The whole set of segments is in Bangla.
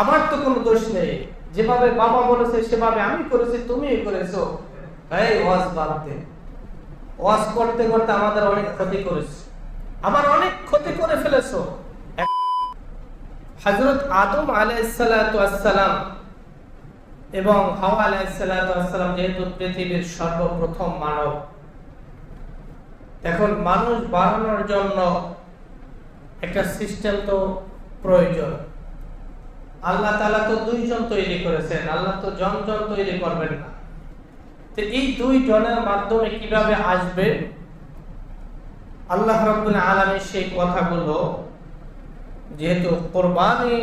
আমার তো কোনো দোষ নেই। যেভাবে বাবা বলেছে, সেভাবে আমি করেছি তুমি করেছ। এই ওয়াজ বাদ ওয়াজ করতে করতে আমাদের অনেক ক্ষতি করেছে। আমার অনেক ক্ষতি করে ফেলেছো। হজরত আদম আলাইসালাম এবং হাওয়া আলাইসালাম যেহেতু পৃথিবীর সর্বপ্রথম মানব, এখন মানুষ বানানোর জন্য একটা সিস্টেম তো প্রয়োজন। আল্লাহ তালা তো দুইজন তৈরি করেছেন, আল্লাহ তো জনজন তৈরি করবেন না। তো এই দুই জনের মাধ্যমে কীভাবে আসবে? আল্লাহ রব্বুল আলমী সেই কথাগুলো যেহেতু কোরবানি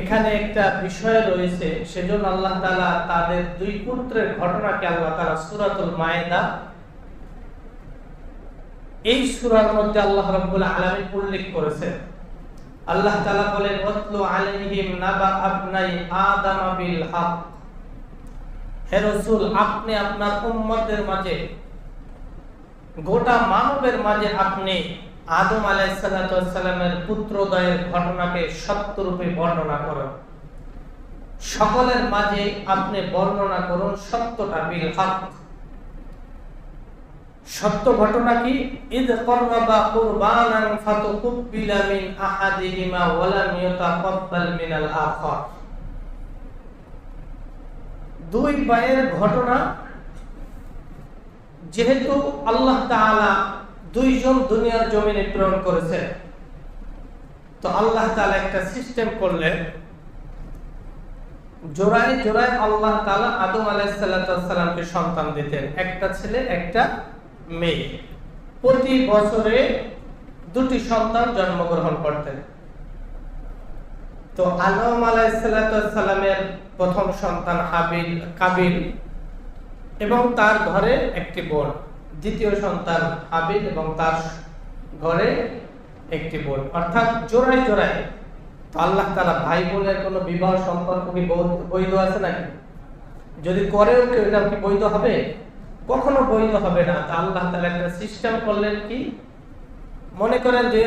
এখানে একটা বিষয় রয়েছে, সেজন্য আল্লাহ তালা তাদের দুই পুত্রের ঘটনাকে আল্লাহ তালা সুরাতুল মায়েদা এই সুরার মধ্যে আল্লাহ রব্বুল আলমী উল্লেখ করেছেন। আল্লাহ তালা বলেন ওয়াতলু আলাইহিম নাবা আবনাই আদাম বিল হক। হে রাসূল, আপনি আপনার উম্মতের মাঝে, গোটা মানবের মাঝে আপনি আদম আলাইসালামের পুত্রদয়ের ঘটনাকে সত্যরূপে বর্ণনা করুন। সকলের মাঝে আপনি বর্ণনা করুন সত্যটা বিল হক। সত্য ঘটনা কি? ইদ করবা কুরবানান মিন আহাদিহিমা দুই ভাইয়ের ঘটনা, যেহেতু আল্লাহ তাআলা দুইজন দুনিয়ার জমিনে প্রেরণ করেছেন তো আল্লাহ তাআলা একটা সিস্টেম করলেন, জোড়ায় জোড়ায় আল্লাহ তাআলা আদম আলাইহিস সালামকে সন্তান দিতেন। একটা ছেলে, একটা মেয়ে। প্রতি বছরে দুটি সন্তান জন্মগ্রহণ করতেন। তো আলম আলাইসালামের প্রথম সন্তান হাবিল কাবিল এবং তার ঘরে একটি বোন। দ্বিতীয় সন্তান হাবিল এবং তার ঘরে একটি বোন। অর্থাৎ জোড়ায় জোড়ায়। আল্লাহ তারা ভাই বোনের কোনো বিবাহ সম্পর্ক কি বৈধ আছে নাকি? যদি করেও কেউ এটা কি বৈধ হবে? কখনো বৈধ হবে না। তা আল্লাহ তালা একটা সিস্টেম করলেন কি? মনে করেন দুই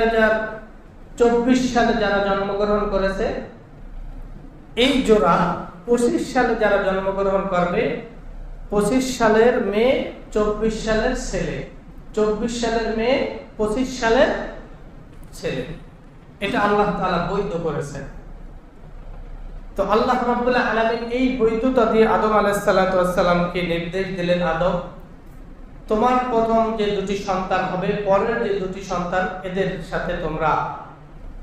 চব্বিশ সালে যারা জন্মগ্রহণ করেছে, এই জোড়া পঁচিশ সালে যারা জন্মগ্রহণ করবে, পঁচিশ সালের মেয়ে, চব্বিশ সালের ছেলে। চব্বিশ সালের মেয়ে, পঁচিশ সালের ছেলে। এটা আল্লাহ তালা বৈধ করেছেন। তো আল্লাহ রাব্বুল্লাহ আলামিন এই বৈধতা দিয়ে আদম আলাইসাল্লামকে নির্দেশ দিলেন, আদম, তোমার প্রথম যে দুটি সন্তান হবে, পরের যে দুটি সন্তান, এদের সাথে তোমরা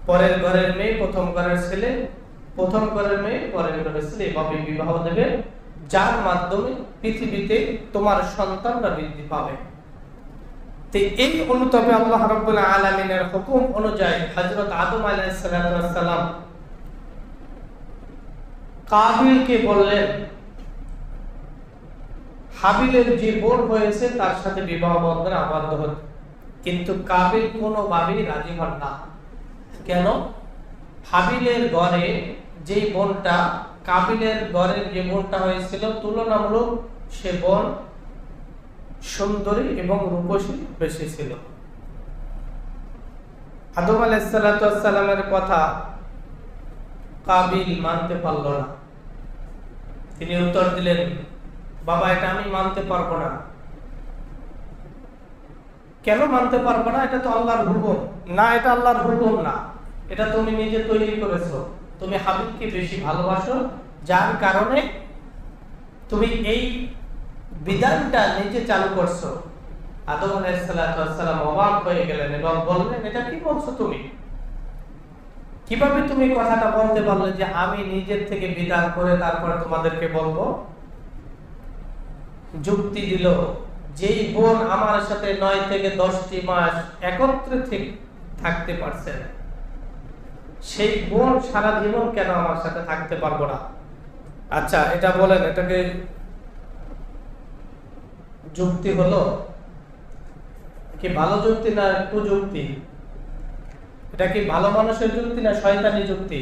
পরের ঘরের মেয়ে, প্রথম ঘরের ছেলে, প্রথম ঘরের মেয়ে, পরের ঘরের ছেলে, এভাবে বিবাহ দেবে, যার মাধ্যমে পৃথিবীতে তোমার সন্তানরা বৃদ্ধি পাবে। এই অনুতাপে আল্লাহ রাব্বুল আলামিনের হুকুম অনুযায়ী হযরত আদম আলাইহিস সালাম কাবিলকে বললেন হাবিলের যে বোন হয়েছে, তার সাথে বিবাহ বন্ধনে আবদ্ধ হতে। কিন্তু কাবিল কোনোভাবেই রাজি হন না। কেন? হাবিলের ঘরে যে বোনটা, কাবিলের ঘরের যে বোনটা হয়েছিল, তুলনামূলক সে বোন সুন্দরী এবং রূপসী বেশি ছিল। আদম আলাইসালামের কথা কাবিল মানতে পারল না। তিনি উত্তর দিলেন, বাবা, এটা আমি মানতে পারব না। কেন মানতে পারব না? এটা তো আল্লাহর হুকুম। না, এটা আল্লাহর হুকুম না। এটা তুমি নিজে তৈরি করেছ। তুমি হাবিবকে বেশি ভালোবাসো, যার কারণে তুমি এই বিধানটা নিজে চালু করছ। আদম আলাইসালাম অবাক হয়ে গেলেন এবং বললেন, এটা কি বলছো তুমি? কীভাবে তুমি কথাটা বলতে পারলে যে আমি নিজের থেকে বিধান করে তারপরে তোমাদেরকে বলব? যুক্তি দিল, যেই বোন আমার সাথে নয় থেকে দশটি মাস একত্রে থাকতে পারছে সেই বোন সারা জীবন কেন আমার সাথে থাকতে পারব না? আচ্ছা এটা বলেন, এটাকে যুক্তি হলো কি ভালো যুক্তি না কুযুক্তি এটা কি ভালো মানুষের যুক্তি না শয়তানি যুক্তি?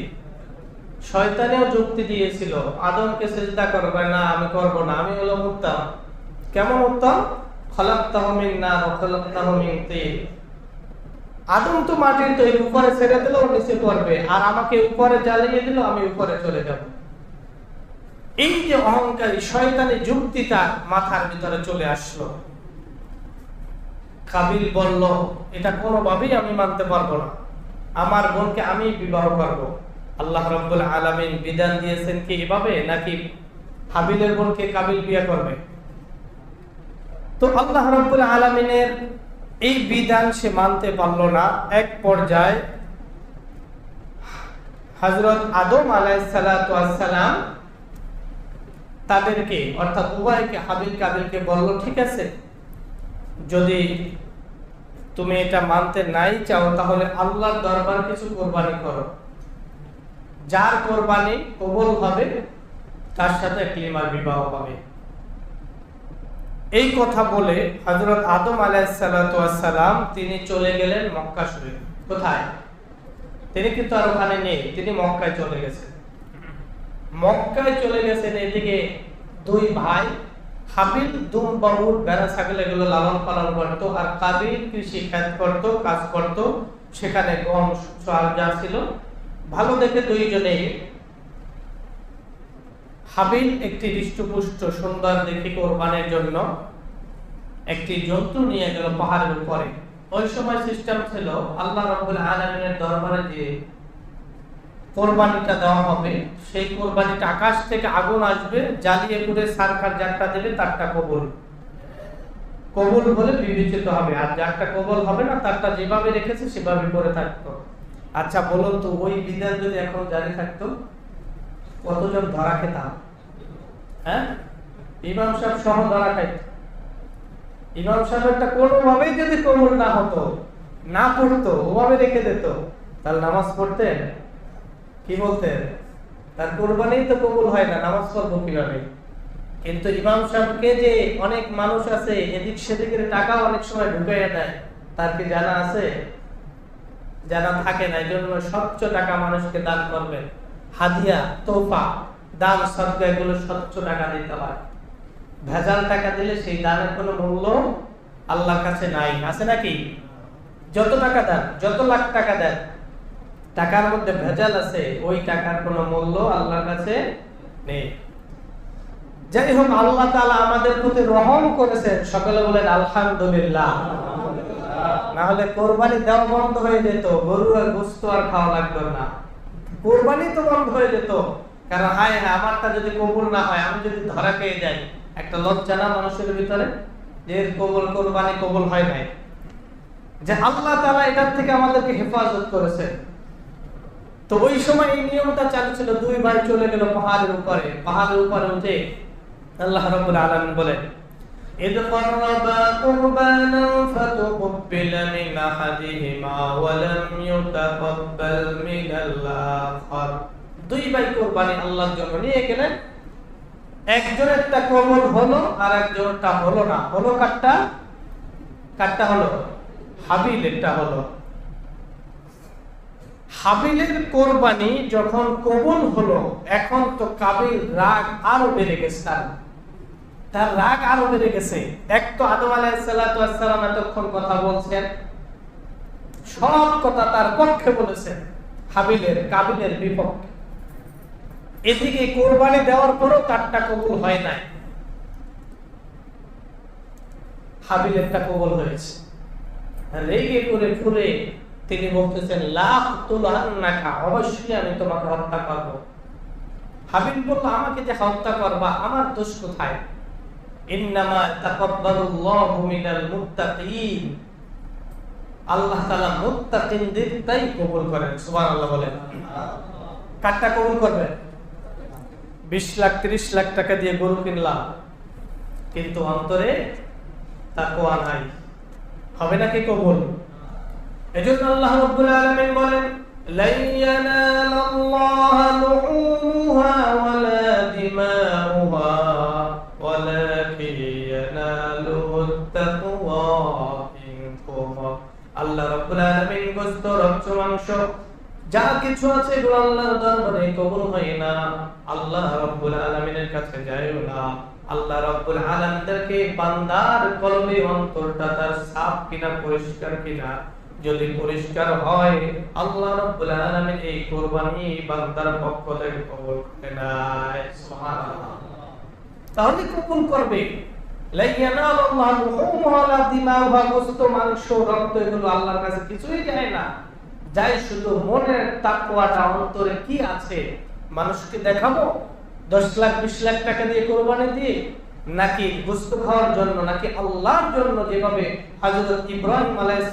শয়তানেও যুক্তি দিয়েছিল, আদমকে চেষ্টা করবে, না, আমি করব না, আমি হলো উত্তম। কেমন উত্তম? খলাক্তাহমিন না খলাক্তাহমিন আদম তো মাটির তৈরি, উপরে ছেড়ে দিল নিচে পড়বে। আর আমাকে উপরে জ্বালিয়ে দিল, আমি উপরে চলে যাব। এই যে অহংকারী, শয়তানি যুক্তি তার মাথার ভিতরে চলে আসলো। কাবিল বলল, এটা কোনোভাবেই আমি মানতে পারব না। আমার বোনকে আমি বিবাহ করব। আল্লাহ রব্বুল আলামিন বিধান দিয়েছেন কি এভাবে নাকি হাবিলের বোনকে কাবিল বিয়ে করবে? তো আল্লাহ রব্বুল আলামিনের এই বিধান সে মানতে পারল না। এক পর্যায়ে হজরত আদম আলাইসালাম তাদেরকে, অর্থাৎ উভয়কে হাবিল কাবিলকে বলল, ঠিক আছে, যদি তুমি এটা মানতে নাই, চাও তাহলে আল্লাহর দরবার কিছু কোরবানি করো। যার কোরবানি কবুল হবে, তার সাথে ক্লিমার বিবাহ হবে। এই কথা বলে হজরত আদম আলাইসালাম তিনি চলে গেলেন মক্কা শরীফ। কোথায়? তিনি কিন্তু আর ওখানে নেই, তিনি মক্কায় চলে গেছেন। মক্কায় চলে গেছেন এদিকে দুই ভাই হাবিল, দুম বাবুর বেড়া, ছাগল এগুলো লালন পালন করতো, আর কাবিল কৃষি খ্যাত করত, কাজ করত, সেখানে গম চাল যা ছিল। ভালো দেখে দুইজনেই হাবিল একটি হৃষ্টপুষ্ট সুন্দর দেখে কোরবানের জন্য একটি জন্তু নিয়ে গেল পাহাড়ের উপরে। ওই সময় সিস্টেম ছিল, আল্লাহ রাব্বুল আলামিনের দরবারে যে কোরবানিটা দেওয়া হবে। সেই কোরবানিটা আকাশ থেকে আগুন আসবে, জ্বালিয়ে পুড়ে সারকার যারটা দেবে তারটা কবুল। কবুল বলে বিবেচিত হবে। আর যারটা কবুল হবে না, তারটা যেভাবে রেখেছে সেভাবে করে থাকতো। আচ্ছা বলুন তো, ওই বিধান যদি এখন জারি থাকতো, কতজন ধরা খেতাম? হ্যাঁ? ইমাম সাহেব সহ ধরা খাইত। ইমাম সাহেবটা কোনোভাবেই যদি কবুল না হতো, না পড়তো, ওভাবে রেখে দিত। তাহলে নামাজ পড়তেন? কি বলতেন? তার কোরবানি তো কবুল হয় না, নামাজ পড়ব কীভাবে? কিন্তু ইমাম সাহেবকে যে অনেক মানুষ আছে, এদিক সেদিকের টাকা অনেক সময় ঢুকাইয়া দেয়, তার কি জানা আছে? জানা থাকে না এই জন্য স্বচ্ছ টাকা মানুষকে দান করবেন। হাদিয়া তোফা দান, সদকা, এগুলো স্বচ্ছ টাকা দিতে হয়। ভেজাল টাকা দিলে সেই দানের কোনো মূল্য আল্লাহর কাছে নাই। আছে নাকি? যত টাকা দেন, যত লাখ টাকা দেন টাকার মধ্যে ভেজাল আছে, ওই টাকার কোনো মূল্য আল্লাহর কাছে নেই। যাই হোক আল্লাহ তাআলা আমাদের প্রতি রহম করেছেন। সকলে বলেন, আলহামদুলিল্লাহ। না হলে কোরবানি দেওয়া বন্ধ হয়ে যেত গোস্ত আর খাওয়া লাগতো না। কোরবানি তো বন্ধ হয়ে যেত। কারণ, হায় হ্যাঁ আমারটা যদি কবুল না হয়, আমি যদি ধরা পেয়ে যাই, একটা লজ্জা না মানুষের ভিতরে যে কবুল কোরবানি কবুল হয় নাই? যে আল্লাহ তাআলা এটার থেকে আমাদেরকে হেফাজত করেছেন। তো ওই সময় এই নিয়মটা চালু ছিল দুই ভাই চলে গেল পাহাড়ের উপরে পাহাড়ের উপরে উঠে আল্লাহ রাব্বুল আলামিন বলেন إذ قربا قربانا فتقبل من أحدهما ولم يتقبل من الآخر দুই ভাই কোরবানি আল্লাহর জন্য নিয়ে গেলেন একজনেরটা কবল হলো আর একজনেরটা হলো না হলো কাটটা কাটটা হলো হাবিলেরটা হলো হাবিলের কোরবানি যখন কবুল হলো, এখন তো কাবিল রাগ আরও বেড়ে গেছে তার। তার রাগ আরও বেড়ে গেছে। এক তো আদম আলাইসালাম এতক্ষণ কথা বলছেন, সব কথা তার পক্ষে বলেছেন, হাবিলের, কাবিলের বিপক্ষে। এদিকে কোরবানি দেওয়ার পরও তারটা কবুল হয় নাই। হাবিলেরটা কবুল হয়েছে। রেগে করে ফুরে তিনি বলতেছেন লাখ তুলান্নাকা অবশ্যই আমি তোমাকে হত্যা করব। হাবিব বলল, আমাকে যে হত্যা করবা, আমার দোষ কোথায়? ইন্নামা আল্লাহ তাই বলেন। কাটটা কবুল করবেন 20 লাখ 30 লাখ টাকা দিয়ে গরু কিন্তু অন্তরে তাকওয়া নাই। হবে নাকি কবুল? এজন্য আল্লাহ রাব্বুল আলামিন বলেন lan yanala Allah luhumha wala dima'uha walakin yanaluhu at-taqwa আল্লাহ রাব্বুল আলামিন গোশত, রক্ত, মাংস, যা কিছু আছে এগুলো আল্লাহর দরবারে কবুল হয় না। আল্লাহ রাব্বুল আলামিনের কাছে যায়ও না। আল্লাহ রাব্বুল আলামিনকে বান্দার কলবে অন্তরটা তার সাফ কিনা, পরিষ্কার কিনা যদি পরিষ্কার হয়, আল্লাহ রাব্বুল আলামিন এই কুরবানি বান্দার পক্ষ থেকে কবুল করে সুবহানাল্লাহ। তাহলে কবুল করবে। কিছুই না। যাই শুধু মনের কি আছে, মানুষকে দেখাবো? দশ লাখ, বিশ লাখ টাকা দিয়ে কোরবানি দিয়ে নাকি গুস্ত খাওয়ার জন্য, নাকি আল্লাহর জন্য যেভাবে হযরত ইব্রাহিম আলাইহিস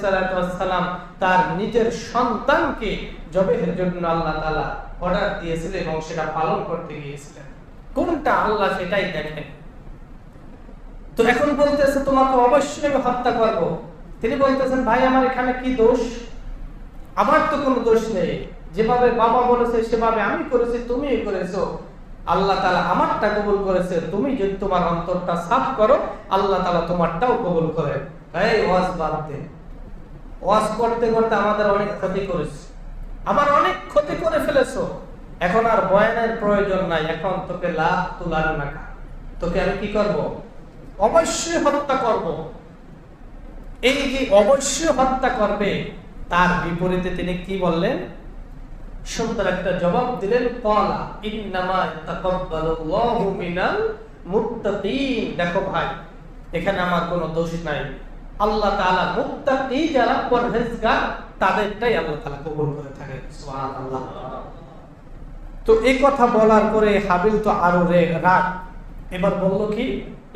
সালাম তার নিজের সন্তানকে জবেহের জন্য আল্লাহ তাআলা অর্ডার দিয়েছিলেন এবং সেটা পালন করতে গিয়েছিলেন। কোনটা আল্লাহ সেটাই দেখেন। তো এখন বলতেছে, তোমাকে অবশ্যই আমি হত্যা করব। তিনি বলতেছেন, ভাই, আমার এখানে কি দোষ? আমার তো কোনো দোষ নেই। যেভাবে বাবা বলেছে, সেভাবে আমি করেছি তুমি করেছ। আল্লাহ তালা আমারটা কবুল করেছে, তুমি যদি তোমার অন্তরটা সাফ করো, আল্লাহ তালা তোমারটাও কবুল করে। এই ওয়াজ বাদ দে। ওয়াজ করতে করতে আমাদের অনেক ক্ষতি করেছে। আমার অনেক ক্ষতি করে ফেলেছো। এখন আর বয়ানের প্রয়োজন নাই। এখন তোকে লাভ তোলার নাকা। তোকে আমি কি করব? অবশ্যই হত্যা করব। এই যে অবশ্যই হত্যা করবে, তার বিপরীতে তিনি কি বললেন? সুন্দর একটা জবাব দিলেন মিনাল মুত্তাকিন। দেখো ভাই, এখানে আমার কোনো দোষ নাই। আল্লাহ তাআলা মুত্তাকি যারা পরহেজগার, তাদেরটাই আল্লাহ তাআলা কবুল করে সুবহানাল্লাহ। তো এই কথা বলার পরে হাবিল তো আরও রাগ। এবার বলল কি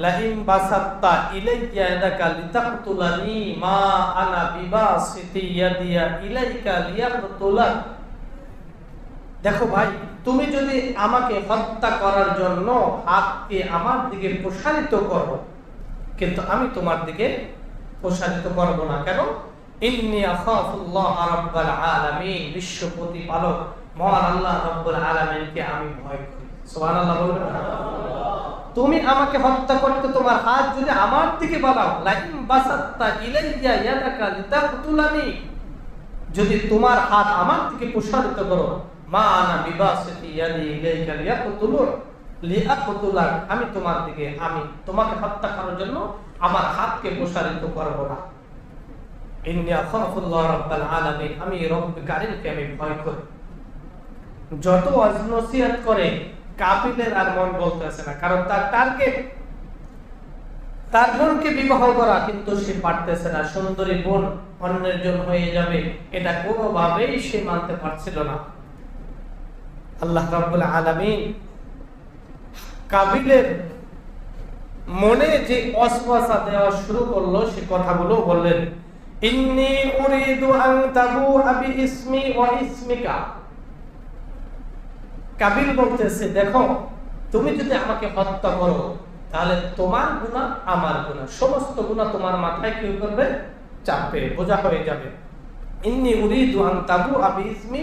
লাহিম বাসাত্তা ইলাইয়া ইয়াদাকা লিতাকতুলানি মা আনা বিবাসিতি ইয়াদিয়া ইলাইকা দেখো ভাই, তুমি যদি আমাকে হত্যা করার জন্য হাতকে আমার দিকে প্রসারিত করো, কিন্তু আমি তোমার দিকে প্রসারিত করব না। কেন? বিশ্ব প্রতিপালক আমি ভয় করি? তুমি আমাকে হত্যা তোমার হাত যদি আমার দিকে বাসাত্তা যদি তোমার হাত আমার দিকে প্রসারিত করো আমি তোমার দিকে, আমি তোমাকে হত্যা করার জন্য আমার হাতকে প্রসারিত করব তার বোনকে বিবাহ করা, কিন্তু সে পারতেছে না। সুন্দরী বোন অন্যের জন্য হয়ে যাবে, এটা কোনোভাবেই সে মানতে পারছিল না। আল্লাহ রাব্বুল আলামিন কাবিলের মনে যে অসওয়াসা দেওয়া শুরু করল, সে কথাগুলো বললেন দেখো, তুমি যদি আমাকে হত্যা করো, তাহলে তোমার গুণা আমার গুণা সমস্ত গুণা তোমার মাথায় কি করবে? চাপবে বোঝা হয়ে যাবে। ইন্নি উরিদু আন তাবু আবি ইসমি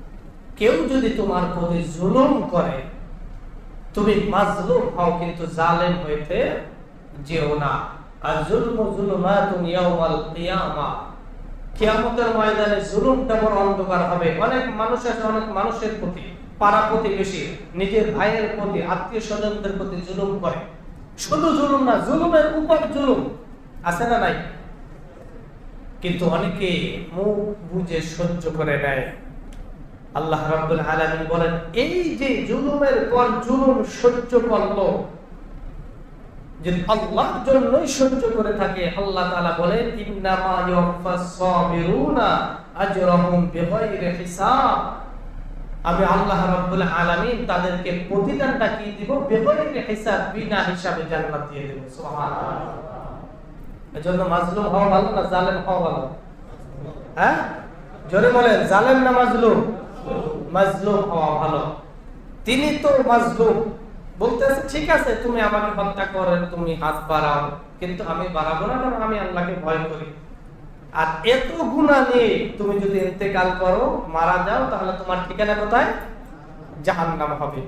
কেউ যদি তোমার প্রতি জুলুম করে, তুমি মাজলুম হও, কিন্তু জালেম হইতে যেও না। আর জুলম জুলুমাতুন ইয়াউমাল কিয়ামা। কিয়ামতের ময়দানে জুলুমটা বড় অন্ধকার হবে। অনেক অনেক মানুষের প্রতি, পাড়া প্রতিবেশী, নিজের ভাইয়ের প্রতি আত্মীয় স্বজনদের প্রতি জুলুম করে। শুধু জুলুম না, জুলুমের উপর জুলুম। আছে না নাই? কিন্তু অনেকে মুখ বুঝে সহ্য করে নেয়। আল্লাহ রাব্বুল আলামিন বলেন, এই যে জুলুমের পর জুলুম সহ্য করল, যদি আল্লাহর জন্যই সহ্য করে থাকে, আল্লাহ তাআলা বলেন, ইন্নামা ইয়াফাস সাবিরুনা আজরাহুম বিগাইরি হিসাব। আমি আল্লাহ রাব্বুল আলামিন তাদেরকে প্রতিদানটা কি দিব? বিগাইরি হিসাব, বিনা হিসাবে জান্নাত দিয়ে দেব। সুবহানাল্লাহ। এজন্য মাজলুম হওয়া ভালো না জালেম হওয়া ভালো? হ্যাঁ? জোরে বলেন, জালেম না মাজলুম? মাজলুম হওয়া ভালো। তিনি তো মাজলুম। বলতেছে ঠিক আছে, তুমি আমাকে হত্যা করে, তুমি হাত বাড়াও, কিন্তু আমি বাড়াবো না, কারণ আমি আল্লাহকে ভয় করি। আর এত গুণা নিয়ে তুমি যদি ইন্তেকাল করো, মারা যাও, তাহলে তোমার ঠিকানা কোথায়? জাহান্নাম হবে।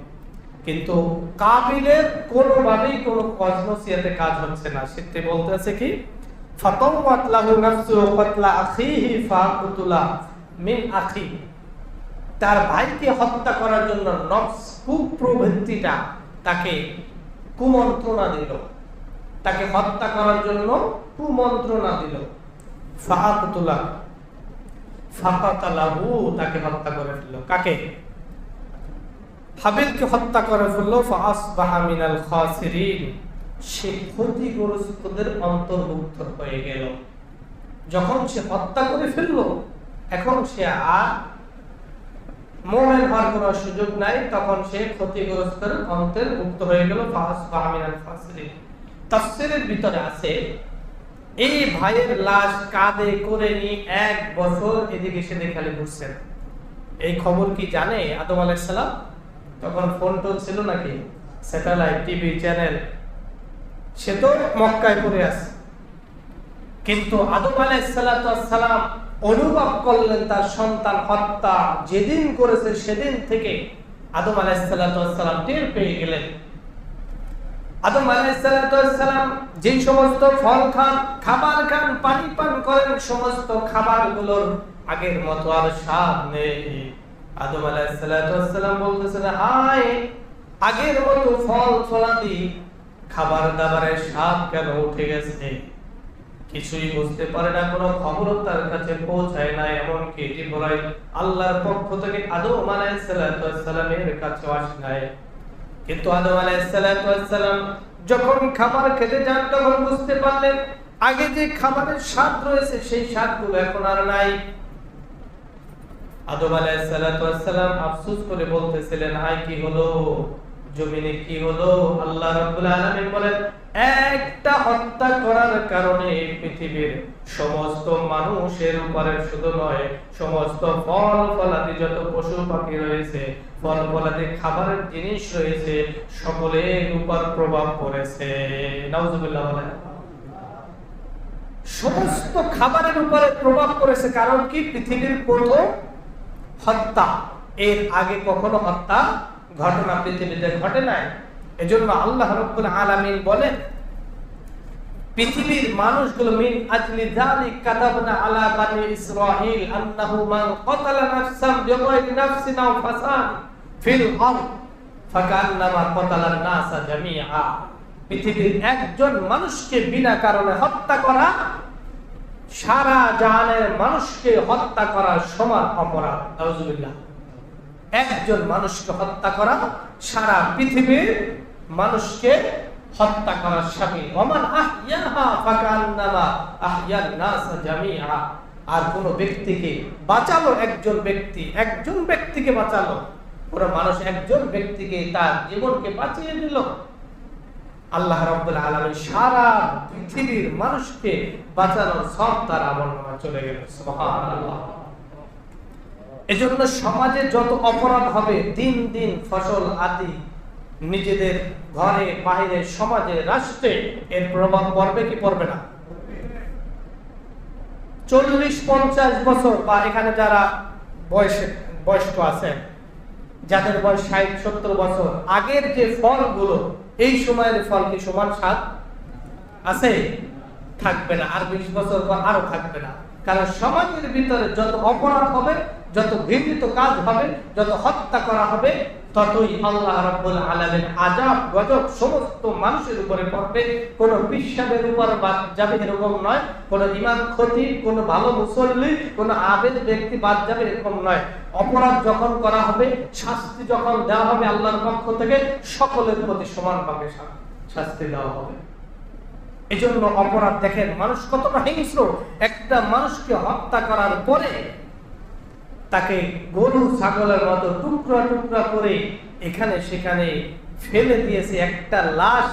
কিন্তু কাবিলের কোনোভাবেই কোনো কজনসিয়াতে কাজ হচ্ছে না। সেতে বলতেছে কি? ফাতাওয়াত লাহু নাফসু কাতলা আখিহি ফাকুতুলা মিন আখি তার ভাইকে হত্যা করার জন্য কুপ্রবৃত্তিটা তাকে কুমন্ত্রণা দিল। তাকে হত্যা করার জন্য কুমন্ত্রণা দিল। ফাকাতালাহু, তাকে হত্যা করে ফেলল। কাকে? হত্যা করে ফেলল। সে হয়ে গেল। যখন সে হত্যা করে ফেলল, এখন সে আর মোমেন হওয়ার কোনো সুযোগ নাই, তখন সে ক্ষতিগ্রস্তের মুক্ত হয়ে গেল ভিতরে আছে, এই ভাইয়ের লাশ কাঁধে করে নিয়ে এক বছর এদিকে সেদিকে খালি ঘুরছেন। এই খবর কি জানে আদম আলাইসালাম তখন ফোন টোন ছিল নাকি? স্যাটেলাইট টিভি চ্যানেল সে তো মক্কায় পড়ে আছে। কিন্তু আদম আলাইসালাম অনুভব করলেন তার সন্তান হত্যা, যেদিন করেছে সেদিন থেকে আদম আলাইসালাম টের পেয়ে গেলেন। আদম আলাইসালাম যে সমস্ত ফল খান, খাবার খান, পানি পান করেন, সমস্ত খাবারগুলোর আগের মতো আর স্বাদ নেই। আদম আলাইসালাম বলতেছেন, হায়, আগের মতো ফল ফলাদি, খাবার দাবারের স্বাদ কেন উঠে গেছে? কিছুই বুঝতে পারে না, কোনো খবর তার কাছে পৌঁছায় না, এমনকি জিবরাইল আল্লাহর পক্ষ থেকে আদম আলাইসালামের কাছে আসে নাই। কিন্তু আদম আলাইসালাম যখন খাবার খেতে যান, তখন বুঝতে পারলেন, আগে যে খাবারের স্বাদ রয়েছে, সেই স্বাদগুলো এখন আর নাই। আদম আলাইসালাম আফসোস করে বলতেছিলেন হাই কি হলো? জমিনে কি হলো? আল্লাহ রাব্বুল আলামিন বলেন, একটা হত্যা করার কারণে পৃথিবীর সমস্ত মানুষের উপরে শুধু নয়, সমস্ত ফল ফলাদি যত পশু পাখি রয়েছে, ফল ফলাদি খাবারের জিনিস রয়েছে, সকলের উপর প্রভাব পড়েছে। নাউজুবিল্লাহ বলেন। সমস্ত খাবারের উপরে প্রভাব পড়েছে কারণ কি? পৃথিবীর প্রথম হত্যা। এর আগে কখনো হত্যা ঘটনা পৃথিবীতে ঘটে নাই। এজন্য আল্লাহ রব্বুল আলামিন বলেন, পৃথিবীর মানুষগুলো মিন আজলি যালিক কাতাবনা আলা বানি ইসরাঈল আন্নাহু মান ক্বাতালা নাফসান বিগাইরি নাফসিন আও ফাসাদ ফিল আরদ ফাকান্নামা ক্বাতালান নাসা জামিআ। পৃথিবীর একজন মানুষকে বিনা কারণে হত্যা করা, সারা জাহানের মানুষকে হত্যা করার সমান অপরাধ। নাউজুবিল্লাহ। একজন মানুষকে হত্যা করা, সারা পৃথিবীর মানুষকে হত্যা করার স্বামী। ওমান আহিয়াহা আর কোন ব্যক্তিকে বাঁচালো একজন ব্যক্তি, একজন ব্যক্তিকে বাঁচালো। পুরো মানুষ একজন ব্যক্তিকে তার জীবনকে বাঁচিয়ে দিল। আল্লাহ রাব্বুল আলামিন সারা পৃথিবীর মানুষকে বাঁচানোর সব তার আমল চলে গেল। এজন্য সমাজে যত অপরাধ হবে, দিন দিন ফসল, আদি নিজেদের ঘরে বাইরে সমাজে, রাষ্ট্রে এর প্রভাব পড়বে কি পড়বে না? চল্লিশ, পঞ্চাশ বছর বা এখানে যারা বয়সে, বয়স্ক আছেন যাদের বয়স ষাট, সত্তর বছর, আগের যে ফলগুলো, এই সময়ের ফল কি সমান স্বাদ? আছে? থাকবে না। আর বিশ বছর পর আরও থাকবে না। কারণ সমাজের ভিতরে যত অপরাধ হবে যত ঘৃণিত কাজ হবে, যত হত্যা করা হবে, ততই আল্লাহ রাব্বুল আলামিন আযাব, গজব সমস্ত মানুষের উপরে পড়বে। কোন বিশ্বাসের উপর বাদ যাবে এরকম নয়। কোন ইমাম ক্ষতি কোন ভালো মুসল্লি, কোন আবেদ ব্যক্তি বাদ যাবে এরকম নয়। অপরাধ যখন করা হবে, শাস্তি যখন দেওয়া হবে আল্লাহর পক্ষ থেকে, সকলের প্রতি সমানভাবে শাস্তি দেওয়া হবে। এজন্য অপরাধ দেখেন, মানুষ কতটা হিংস্র। একটা মানুষকে হত্যা করার পরে তাকে গরু ছাগলের মতো টুকরা টুকরা করে এখানে সেখানে ফেলে দিয়েছে একটা লাশ।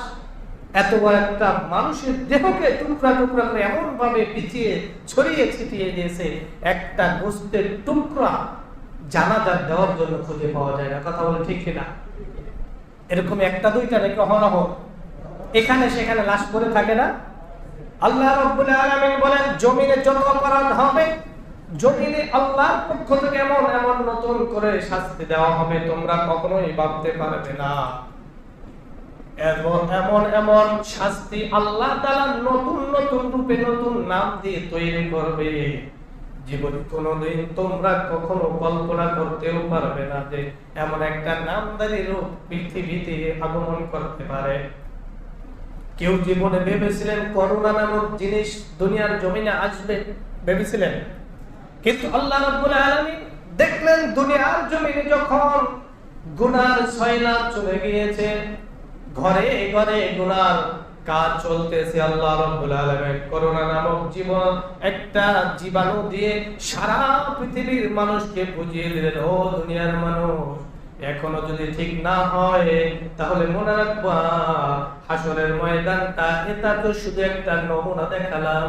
এত বড় একটা মানুষের দেহকে টুকরা টুকরা করে এমন ভাবে পিছিয়ে ছড়িয়ে ছিটিয়ে দিয়েছে। একটা গোস্তের টুকরা জানাজার দেওয়ার জন্য খুঁজে পাওয়া যায় না। কথা বলে ঠিক কিনা? এরকম একটা, দুইটা নাকি অহরহ? এখানে সেখানে লাশ পরে থাকে না? আল্লাহ রাব্বুল আলামিন বলেন, জমিনে যত অপরাধ হবে জমিনে আল্লাহর পক্ষ থেকে এমন এমন নতুন করে শাস্তি দেওয়া হবে, তোমরা কখনোই ভাবতে পারবে না। এমন এমন শাস্তি আল্লাহ তাআলা নতুন নতুন রূপে নতুন নাম দিয়ে তৈরি করবে। জীবনে কোনোদিন তোমরা কখনো কল্পনা করতেও পারবে না যে এমন একটা নামদারি রূপ পৃথিবীতে আগমন করতে পারে। কেউ জীবনে ভেবেছিলেন করোনা নামক জিনিস দুনিয়ার জমিনে আসবে, ভেবেছিলেন? কিন্তু আল্লাহ রাব্বুল আলামিন দেখলেন দুনিয়ার জমিনে যখন গুনার ছয়লা চলে গিয়েছে, ঘরে ঘরে গুনার কাজ চলতেছে আল্লাহ রাব্বুল আলামিন। করোনা নামক জীবন একটা জীবাণু দিয়ে সারা পৃথিবীর মানুষকে বুঝিয়ে দিলেন, ও দুনিয়ার মানুষ, এখনও যদি ঠিক না হয়, তাহলে মনে রাখবা হাসরের ময়দানটা, এটা তো শুধু একটা নমুনা দেখালাম।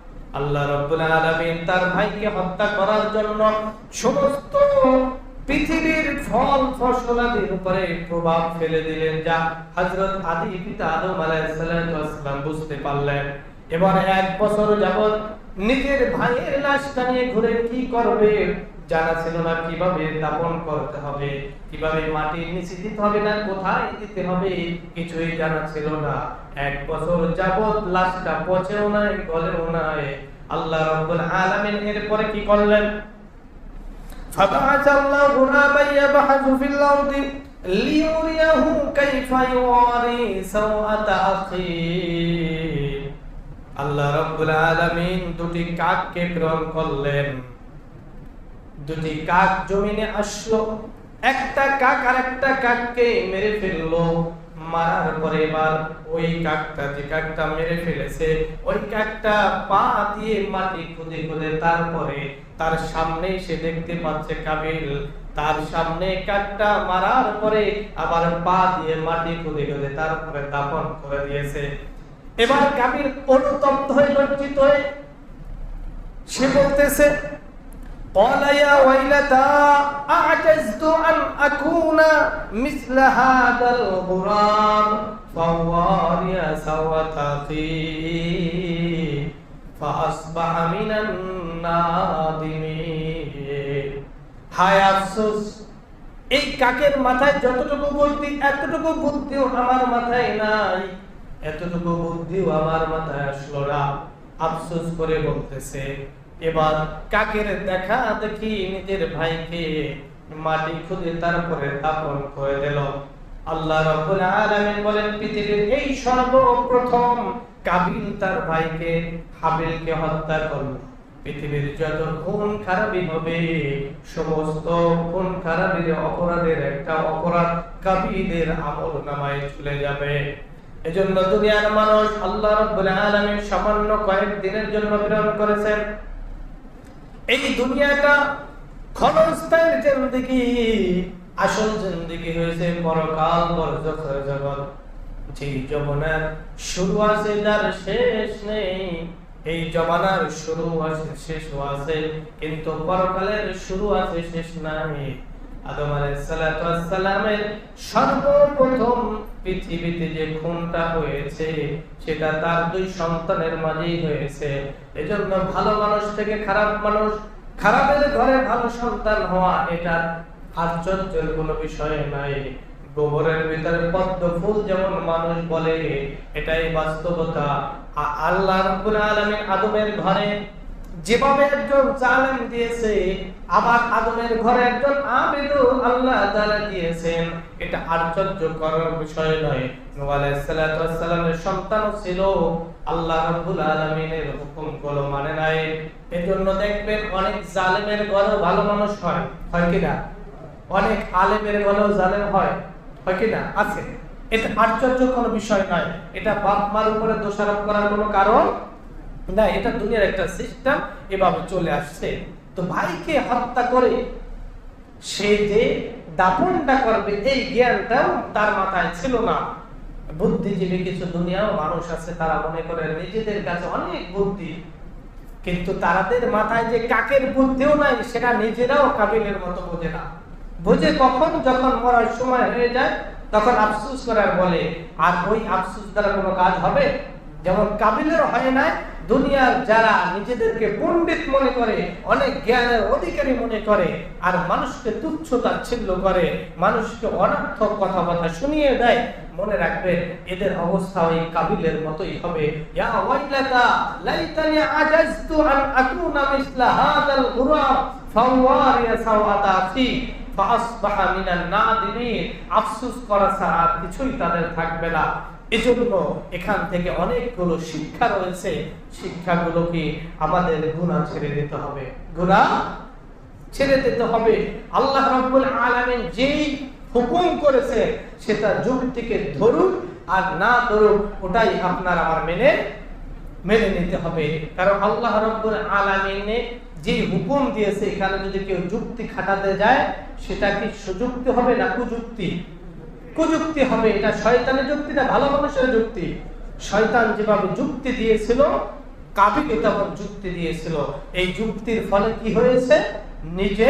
আল্লাহ রব্বুল আলামিন তার ভাইকে হত্যা করার জন্য সমস্ত পৃথিবীর ফল ফসলাদির উপরে প্রভাব ফেলে দিলেন যা হযরত আদি পিতা আদম আলাইহিস বুঝতে পারলেন। এবার এক বছর যাবত নিজের ভাইয়ের লাশটা নিয়ে ঘুরে কি করবে? জানা ছিল না কিভাবে দাপন করতে হবে কিভাবে মাটির নিচে দিতে হবে না কোথায় দিতে হবে কিছুই জানা ছিল না এক বছর যাবত লাশটা পচেও নাই গলেও নাই আল্লাহ রাব্বুল আলামিন এরপরে কি করলেন فبعث الله غرابا يبحث في الأرض ليريه كيف يواري سوءة أخيه আল্লাহ রাব্বুল আলামিন দুটি কাককে প্রেরণ করলেন দুটি কাক জমিনে আসলো। একটা কাক আর একটা কাককে মেরে ফেলল। মারার পরে এবার ওই কাকটা, যে কাকটা মেরে ফেলেছে, ওই কাকটা পা দিয়ে মাটি খুদে খুদে তারপরে তার সামনে সে দেখতে পাচ্ছে কাবিল। তার সামনে কাকটা মারার পরে আবার পা দিয়ে মাটি খুদে খুদে তারপরে দাপন করে দিয়েছে। এবার কাবিল অনুতপ্ত হয়ে লজ্জিত হয়ে সে বলতেছে قال يا ويلتى أعجزت أن أكون مثل هذا الغرام فواري سوة أخي فأصبح من النادمين হায় আফসোস এই কাকের মাথায় যতটুকু বুদ্ধি এতটুকু বুদ্ধিও আমার মাথায় নাই এতটুকু বুদ্ধিও আমার মাথায় আসলো না আফসোস করে বলতেছে এবার কাকের দেখা দেখি নিজের ভাইকে মাটি খুঁজে তারপরে দাপন করে দিল। আল্লাহ রাব্বুল বলেন, পৃথিবীর এই সর্বপ্রথম কাবিল তার ভাইকে, হাবিলকে হত্যা করল। পৃথিবীর যত খুন খারাপি হবে, সমস্ত খুন খারাপির অপরাধের একটা অপরাধ কাবিলের আমল নামায় চলে যাবে। এজন্য দুনিয়ার মানুষ আল্লাহ রাব্বুল আলামিন সামান্য কয়েক দিনের জন্য প্রেরণ করেছেন। এই দুনিয়াটা ক্ষণস্থায়ী জিন্দেগি, আসল জিন্দেগি হয়েছে পরকাল বরজখের জগৎ। যে জমানার শুরু আছে তার শেষ নেই। এই জমানার শুরু আছে, শেষ আছে, কিন্তু পরকালের শুরু আছে, শেষ নাই। সন্তান হওয়া, এটা আশ্চর্যের কোনো বিষয় নাই। গোবরের ভিতরে পদ্ম ফুল যেমন মানুষ বলে, এটাই বাস্তবতা। আল্লাহ আদমের ঘরে যেভাবে একজন জালেম দিয়েছে, আবার আদমের ঘরে একজন আবেদু আল্লাহ তাআলা দিয়েছেন, এটা আশ্চর্য করার বিষয় নয়। নূহ সন্তান ছিল, আল্লাহ রাব্বুল আলামিনের হুকুমগুলো মানে নাই। এজন্য দেখবেন অনেক জালেমের ঘরেও ভালো মানুষ হয় হয় কি না? অনেক আলেমের ঘরেও জালেম হয় হয় কি না? আছে। এটা আশ্চর্য কোনো বিষয় নয়। এটা বাপ মার উপরে দোষারোপ করার কোনো কারণ না, এটা দুনিয়ার একটা সিস্টেম এভাবে চলে আসছে। তো ভাইকে হত্যা করে সে যে দাপনটা করবে, এই জ্ঞানটাও তার মাথায় ছিল না। বুদ্ধিজীবী কিছু দুনিয়াও মানুষ আছে, তারা মনে করে নিজেদের কাছে অনেক বুদ্ধি, কিন্তু তাদের মাথায় যে কাকের বুদ্ধিও নাই, সেটা নিজেরাও কাবিলের মতো বোঝে না। বুঝে কখন? যখন মরার সময় হয়ে যায়, তখন আফসুস করার বলে, আর ওই আফসুস দ্বারা কোনো কাজ হবে? যেমন কাবিলের হয় না দুনিয়ার যারা নিজেদেরকে পণ্ডিত মনে করে, অনেক জ্ঞানের অধিকারী মনে করে, আর মানুষকে তুচ্ছ তাচ্ছিল্য করে, মানুষকে অনার্থক কথাবার্তা শুনিয়ে দেয়, মনে রাখবেন এদের অবস্থা ওই কাবিলের মতোই হবে। ইয়া ওয়াইলাতা, লাইতানি আজাজতু আন আকুনা মিসলা হাদাল গুরাব ফাওয়ারিয়া সাওয়াতা ফি ফাসবাহা মিনান নাদিমিন আফসোস করা ছাড়া কিছুই তাদের থাকবে না। এজন্য এখান থেকে অনেকগুলো শিক্ষা রয়েছে। শিক্ষাগুলোকে আমাদের গুনাহ ছেড়ে দিতে হবে। গুনাহ ছেড়ে দিতে হবে। আল্লাহ রাব্বুল আলামিন যেই হুকুম করেছে, সেটা যুক্তিকে ধরুন আর না ধরুন ওটাই আপনার আমার মেনে মেনে নিতে হবে। কারণ আল্লাহ রাব্বুল আলামিনে যে হুকুম দিয়েছে, এখানে যদি কেউ যুক্তি খাটাতে যায়, সেটা কি সুযুক্তি হবে না কুযুক্তি? কুযুক্তি হবে, এটা শয়তানের যুক্তি না, ভালো মানুষের যুক্তি। শয়তান যেভাবে যুক্তি দিয়েছিল কাবিকে তেমন যুক্তি দিয়েছিল। এই যুক্তির ফলে কি হয়েছে? নিজে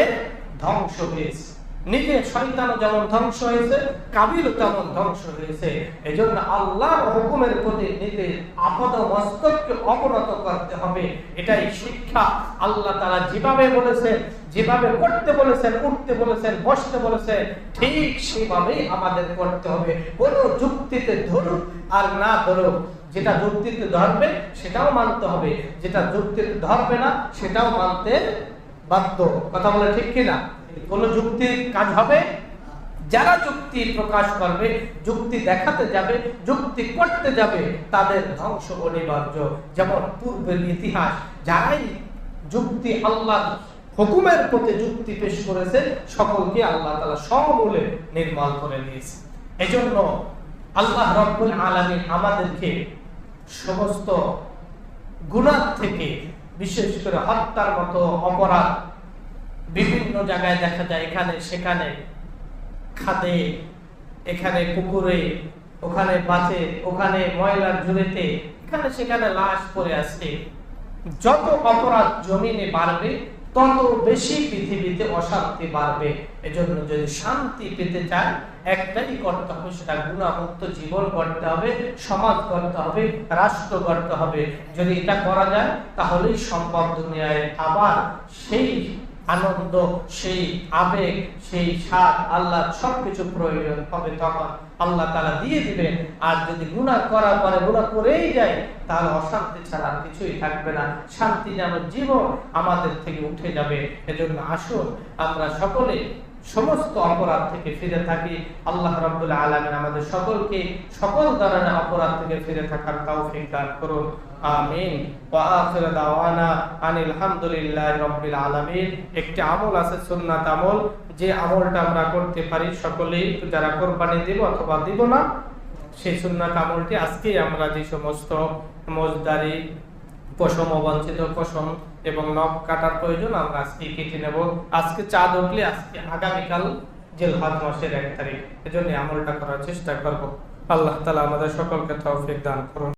ধ্বংস হয়েছে। নিজে শয়তানও যেমন ধ্বংস হয়েছে কাবিলও তেমন ধ্বংস হয়েছে। এই জন্য আল্লাহর হুকুমের প্রতি নিতে আপদ মস্তককে অবনত করতে হবে। এটাই শিক্ষা। আল্লাহ তারা যেভাবে বলেছেন, যেভাবে করতে বলেছেন, উঠতে বলেছেন, বসতে বলেছেন, ঠিক সেভাবেই আমাদের করতে হবে। কোন যুক্তিতে ধরুক আর না ধরুক, যেটা যুক্তিতে ধরবে সেটাও মানতে হবে। যেটা যুক্তিতে ধরবে না সেটাও মানতে বাধ্য। কথা বলে ঠিক কিনা? কোন যুক্তির কাজ হবে? যারা যুক্তি প্রকাশ করবে, যুক্তি দেখাতে যাবে, যুক্তি করতে যাবে, তাদের ধ্বংস অনিবার্য। যেমন পূর্বের ইতিহাস, যারাই যুক্তি আল্লাহ হুকুমের প্রতি যুক্তি পেশ করেছে, সকলকে আল্লাহ তালা সমূলে নির্মাণ করে দিয়েছে এজন্য আল্লাহ রব্বুল আলমী আমাদেরকে সমস্ত গুণার থেকে, বিশেষ করে হত্যার মতো অপরাধ বিভিন্ন জায়গায় দেখা যায়, এখানে, সেখানে, খাদে, এখানে পুকুরে, ওখানে বাঁচে ওখানে ময়লার ঝুড়িতে, এখানে, সেখানে লাশ পড়ে আছে। যত অপরাধ জমিনে বাড়বে, তত বেশি পৃথিবীতে অশান্তি বাড়বে। এজন্য যদি শান্তি পেতে চায়, একটাই করতে হবে, সেটা গুণামুক্ত জীবন করতে হবে, সমাজ করতে হবে, রাষ্ট্র করতে হবে। যদি এটা করা যায়, তাহলেই সম্ভব দুনিয়ায়। আবার সেই আনন্দ, সেই আবেগ, সেই স্বাদ, আল্লাহ সবকিছু প্রয়োজন হবে তখন আল্লাহ তালা দিয়ে দিবেন। আর যদি গুণা করার পরে গুণা করেই যায়, তাহলে অশান্তি ছাড়া কিছুই থাকবে না। শান্তি যেন জীবন আমাদের থেকে উঠে যাবে। এজন্য আসুন, আমরা সকলে সমস্ত অপরাধ থেকে ফিরে থাকি। আল্লাহ রাব্বুল আলামিন আমাদের সকলকে সকল ধরনের অপরাধ থেকে ফিরে থাকার তৌফিক দান করুন। আমিন। ওয়া দাওয়ানা আনিল হামদুলিল্লাহি রাব্বিল আলামিন। একটি আমল আছে, সুন্নাত আমল। যে আমলটা আমরা করতে পারি সকলেই যারা কোরবানি দিব অথবা দিব না, সেই সুন্নাত আমলটি আজকে আমরা যে সমস্ত মজদারি, পশম অবাঞ্ছিত পশম এবং নখ কাটার প্রয়োজন, আমরা আজকে কেটে নেব। আজকে চাঁদ উঠলে আজকে আগামীকাল জেলহাদ মাসের এক তারিখ। এজন্য আমলটা করার চেষ্টা করব। আল্লাহ তালা আমাদের সকলকে তৌফিক দান করুন।